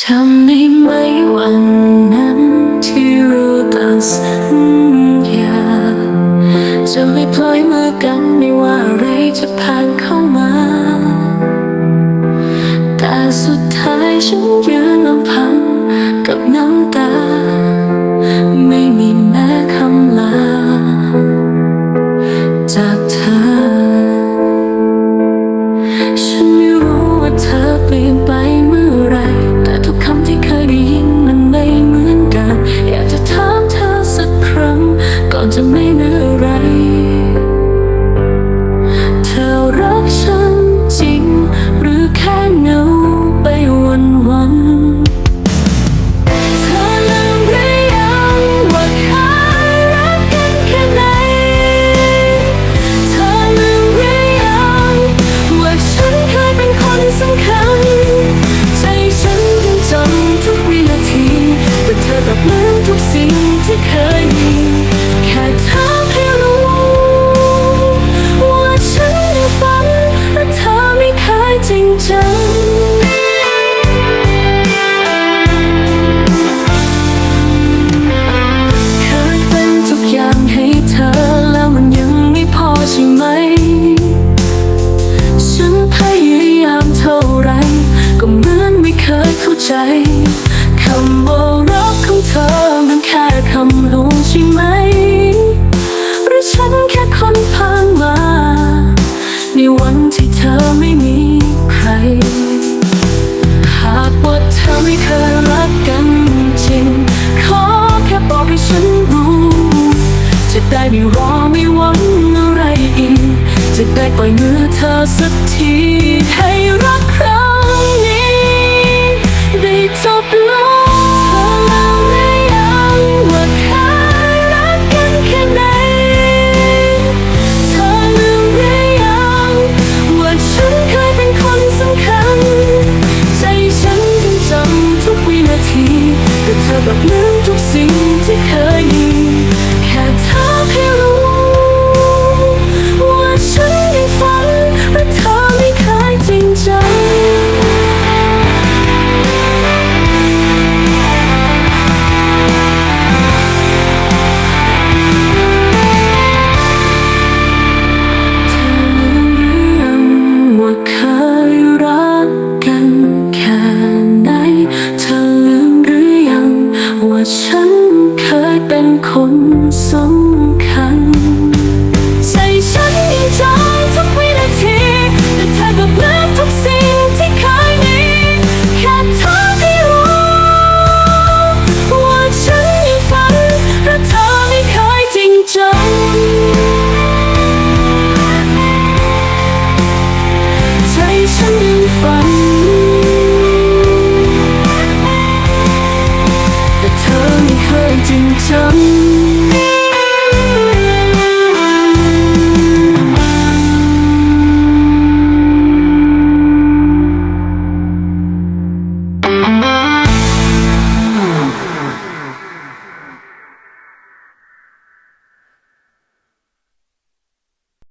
จำได้ไหมวันนั้นที่เราต่างสัญญาจะไม่ปล่อยมือกันไม่ว่าอะไรจะผ่านเข้ามา แต่สุดท้ายฉันยืนลำพังกับน้ำตา ไม่มีแม้คำลา จากเธอ ฉันไม่รู้ว่าเธอเปลี่ยนไปเมื่อไราใจคำว่ารักของเธอมันแค่คำลวงใช่ไหม หรือฉันแค่คนผ่านมา ในวันที่เธอไม่มีใคร หากว่าเธอไม่เคยรักกันจริง ขอแค่บอกให้ฉันรู้ จะได้ไม่รอไม่หวังอะไรอีก จะได้ปล่อยมือเธอสักที ธอกับนั้นทุกสิ่งที่